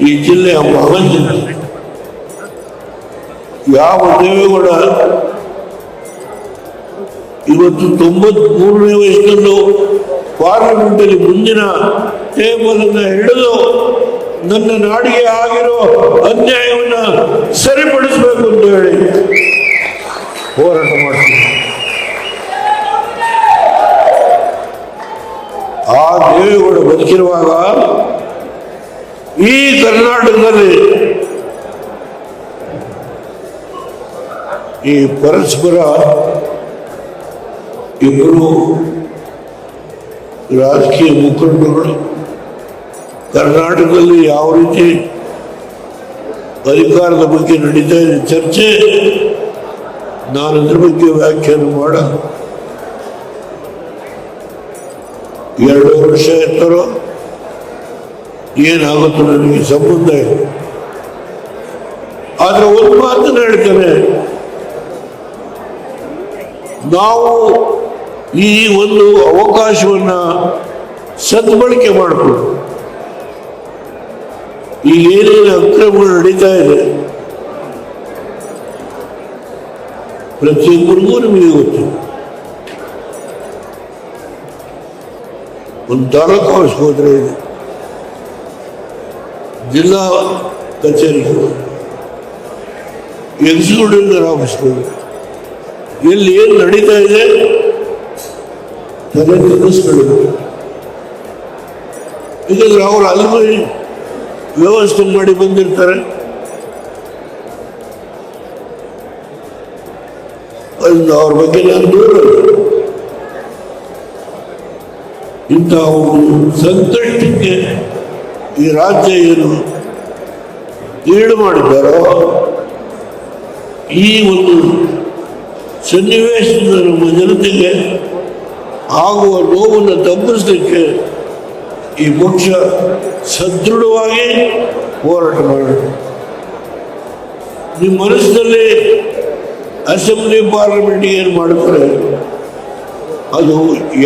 ಈ ಜಿಲ್ಲೆಯ ಮಹಂಜನ ಯಾವ ದೇವೇಗೌಡ? ಇವತ್ತು ತೊಂಬತ್ ಮೂರನೇ ವಯಸ್ಸಲ್ಲೂ ಪಾರ್ಲಿಮೆಂಟಲ್ಲಿ ಮುಂದಿನ ಟೇಬಲ್ ಅನ್ನು ಹಿಡಿದು ನನ್ನ ನಾಡಿಗೆ ಆಗಿರೋ ಅನ್ಯಾಯವನ್ನ ಸರಿಪಡಿಸಬೇಕು ಅಂತ ಹೇಳಿ ಹೋರಾಟ ಮಾಡ್ತೀನಿ. ಆ ದೇವೇಗೌಡ ಬದುಕಿರುವಾಗ ಈ ಕರ್ನಾಟಕದಲ್ಲಿ ಈ ಪರಸ್ಪರ ಇಬ್ಬರು ರಾಜಕೀಯ ಮುಖಂಡರುಗಳು ಕರ್ನಾಟಕದಲ್ಲಿ ಯಾವ ರೀತಿ ಅಧಿಕಾರದ ಬಗ್ಗೆ ನಡೀತಾ ಇದೆ ಚರ್ಚೆ, ನಾನು ಅದ್ರ ಬಗ್ಗೆ ವ್ಯಾಖ್ಯಾನ ಮಾಡ. ಎರಡು ವರ್ಷ ಎತ್ತರೋ ಏನಾಗುತ್ತೋ ನನಗೆ ಸಂಬಂಧ ಇಲ್ಲ. ಆದ್ರೆ ಒಂದು ಮಾತು ಹೇಳ್ತೇನೆ. ನಾವು ಈ ಒಂದು ಅವಕಾಶವನ್ನ ಸದ್ಬಳಕೆ ಮಾಡಿಕೊಂಡು ಈಗ ಏನೇನು ಅಕ್ರಮಗಳು ನಡೀತಾ ಇದೆ, ಪ್ರತಿಯೊಬ್ಬರಿಗೂ ನಿಮಗೆ ಗೊತ್ತು. ಒಂದು ತಾಲೂಕು ಹೋದ್ರೆ ಇದೆ. ಜಿಲ್ಲಾ ಕಚೇರಿಗೆ ಹೋದ್ರೆ ಎಕ್ಸಿಕ್ಯೂಟಿವ್ ಆಫೀಸ್ಗೆ ಹೋದ್ರೆ ಎಲ್ಲಿ ಏನು ನಡೀತಾ ಇದೆ, ತಲೆ ತಗ್ಗಿಸ್ಕೊಳ್ಳೋದು ಯಾಕಂದ್ರೆ ಅವರು ಅಲ್ಲಿ ವ್ಯವಸ್ಥೆ ಮಾಡಿ ಬಂದಿರ್ತಾರೆ. ಅವ್ರ ಬಗ್ಗೆ ನಾನು ದೂರ ಇಂತಹ ಒಂದು ಸಂಕಷ್ಟಕ್ಕೆ ಈ ರಾಜ್ಯ ಏನು ಈಡು ಮಾಡಿದ್ದಾರೋ, ಈ ಒಂದು ಸನ್ನಿವೇಶದಿಂದ ನಮ್ಮ ಜನತೆಗೆ ಆಗುವ ನೋವನ್ನು ತಪ್ಪಿಸಲಿಕ್ಕೆ ಈ ಪಕ್ಷ ಸದೃಢವಾಗಿ ಹೋರಾಟ ಮಾಡೋಣ ನಿಮ್ಮ ಮನಸ್ಸಿನಲ್ಲಿ ಅಸೆಂಬ್ಲಿ ಪಾರ್ಲಿಮೆಂಟ್ ಏನು ಮಾಡ್ತಾರೆ ಅದು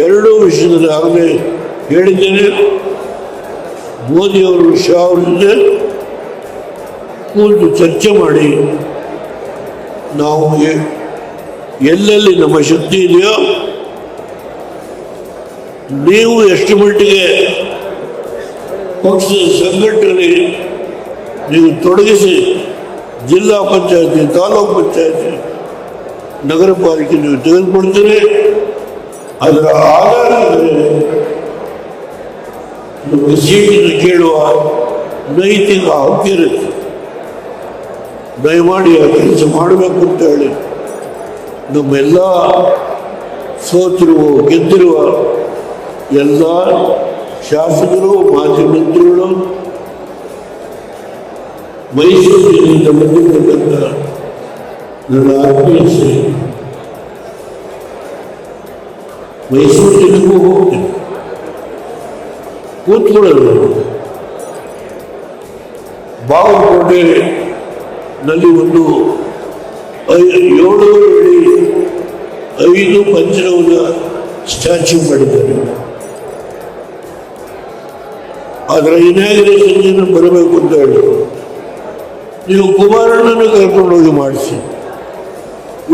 ಎರಡೂ ವಿಷಯದಲ್ಲಿ ಆಗಲೇ ಹೇಳಿದ್ದೇನೆ. ಮೋದಿಯವರು ಶಾ ಅವ್ರ ಕೂತು ಚರ್ಚೆ ಮಾಡಿ, ನಾವು ಎಲ್ಲೆಲ್ಲಿ ನಮ್ಮ ಶಕ್ತಿ ಇದೆಯೋ, ನೀವು ಎಷ್ಟು ಮಟ್ಟಿಗೆ ಪಕ್ಷದ ಸಂಘಟನೆ ನೀವು ತೊಡಗಿಸಿ ಜಿಲ್ಲಾ ಪಂಚಾಯತಿ, ತಾಲೂಕು ಪಂಚಾಯತಿ, ನಗರ ಪಾಲಿಕೆ ನೀವು ತೆಗೆದುಕೊಡ್ತೀರಿ ಅದರ ಆಧಾರದ ಮೇಲೆ ನಿಮಗೆ ಸೀಟಿನ ಕೇಳುವ ನೈತಿಕ ಹಕ್ಕಿರುತ್ತೆ ದಯಮಾಡಿ ಆ ಕೆಲಸ ಮಾಡಬೇಕು ಅಂತ ಹೇಳಿ ನಮ್ಮೆಲ್ಲ ಸೋತಿರುವ, ಗೆದ್ದಿರುವ ಎಲ್ಲ ಶಾಸಕರು, ಮಾಜಿ ಮಂತ್ರಿಗಳು, ಮೈಸೂರಿನಿಂದ ಬಂದಿರತಕ್ಕಂಥ ನನ್ನ ಆತ್ಮೀಯ ಸ್ನೇಹಿತರು. ಮೈಸೂರು ಹೋಗ್ತೇನೆ ಹೋಗ್ತೀನಿ ಕೂತ್ಕೊಳ್ಳೋದು. ಬಾಗಲಕೋಟೆ ನಲ್ಲಿ ಒಂದು ಏಳು ಅಡಿ ಐದು ಪಂಚರವನ್ನ ಸ್ಟ್ಯಾಚ್ಯೂ ಮಾಡಿದ್ದಾರೆ. ಅದರ ಇನಾಗ್ರೇಷನ್ ಬರಬೇಕು ಅಂತ ಹೇಳಿ. ನೀವು ಕುಮಾರಣ್ಣನ ಕರ್ಕೊಂಡೋಗಿ ಮಾಡಿಸಿ.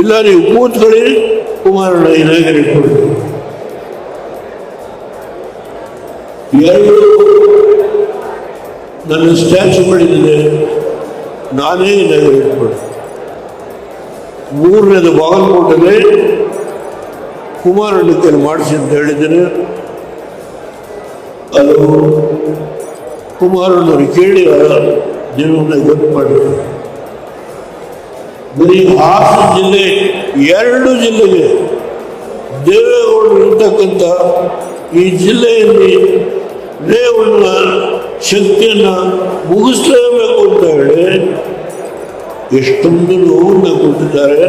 ಇಲ್ಲ, ನೀವು ಕೂತ್ಕೊಳ್ಳಿ, ಕುಮಾರಣ್ಣ ಇನಾಗ್ರೇಟ್ ಮಾಡಿ ಎರಡು. ನನ್ನ ಸ್ಟ್ಯಾಚು ಮಾಡಿದ್ದೇನೆ ನಾನೇ ಇನಾಗ್ರೇಟ್ ಮಾಡಿ ಮೂರನೇದು ಕುಮಾರಣ್ಣ ಕೈಲಿ ಮಾಡಿಸಿ ಅಂತ ಹೇಳಿದ್ದೇನೆ. ಅದು ಕುಮಾರಣ್ಣವರು ಕೇಳಿ ಜೀವನ ಗೊತ್ತು ಮಾಡಿದ್ರು. ಬರೀ ಹಾಸನ ಜಿಲ್ಲೆ, ಎರಡು ಜಿಲ್ಲೆಗೆ ದೇವೇಗೌಡರು ಇರ್ತಕ್ಕಂಥ ಈ ಜಿಲ್ಲೆಯಲ್ಲಿ ರೇವಣ್ಣ ಶಕ್ತಿಯನ್ನು ಮುಗಿಸ್ಲೇಬೇಕು ಅಂತ ಹೇಳಿ ಎಷ್ಟೊಂದು ನೋವನ್ನ ಕೊಟ್ಟಿದ್ದಾರೆ.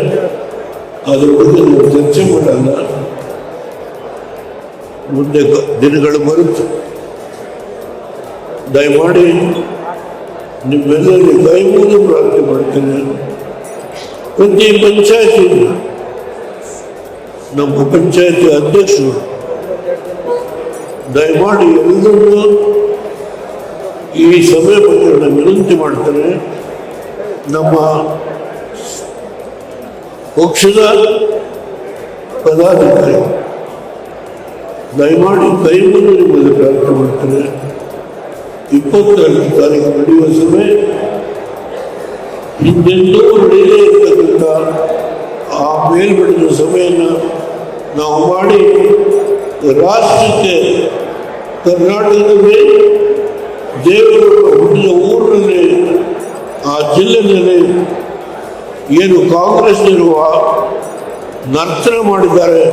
ಅದ್ರ ಬಗ್ಗೆ ನಾವು ಚರ್ಚೆ ಮಾಡಲ್ಲ ಮುಂದೆ ದಿನಗಳು ಬರುತ್ತೆ. ದಯಮಾಡಿ ನಿಮ್ಮೆಲ್ಲರಿಗೆ ಮುಗಿದು ಪ್ರಾರ್ಥನೆ ಮಾಡ್ತೇನೆ. ಪ್ರತಿ ಪಂಚಾಯತಿ ನಮ್ಮ ಪಂಚಾಯತಿ ಅಧ್ಯಕ್ಷರು ದಯಮಾಡಿ ಎಲ್ಲರೂ ಈ ಸಭೆ ಬಗ್ಗೆ ವಿನಂತಿ ಮಾಡ್ತೇನೆ. ನಮ್ಮ ಪಕ್ಷದ ಪದಾಧಿಕಾರಿ, ದಯಮಾಡಿ ಮುಗಿದು ನಿಮ್ಮಲ್ಲಿ ಪ್ರಾರ್ಥನೆ ಮಾಡ್ತೇನೆ. ಇಪ್ಪತ್ತೆರಡು ತಾರೀಕು ನಡೆಯುವ ಸಭೆ ಹಿಂದೆಂದೂ ನಡೆಯದೇ ಇರ್ತಕ್ಕಂಥ ಆ ಮೇಲ್ಮಟ್ಟದ ಸಭೆಯನ್ನು ನಾವು ಮಾಡಿ ರಾಷ್ಟ್ರಕ್ಕೆ ಕರ್ನಾಟಕದಲ್ಲಿ ದೇವರು ಹುಟ್ಟಿದ ಊರಿನಲ್ಲಿ, ಆ ಜಿಲ್ಲೆಯಲ್ಲಿ ಏನು ಕಾಂಗ್ರೆಸ್ನಿರುವ ನರ್ತನ ಮಾಡಿದ್ದಾರೆ.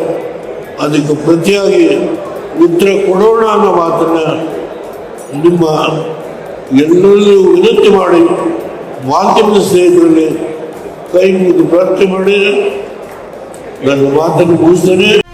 ಅದಕ್ಕೆ ಪ್ರತಿಯಾಗಿ ಉತ್ತರ ಕೊಡೋಣ ಅನ್ನೋ ಮಾತನ್ನು ನಿಮ್ಮ ಎಲ್ಲರಲ್ಲೂ ವಿನಂತಿ ಮಾಡಿ ಮಾಧ್ಯಮದ ಸ್ನೇಹಿತರಲ್ಲಿ ಕೈ ಮುಗಿದು ಪ್ರಾರ್ಥನೆ ಮಾಡಿ. ನನ್ನ ಮಾತನ್ನು ಮುಗಿಸ್ತೇನೆ.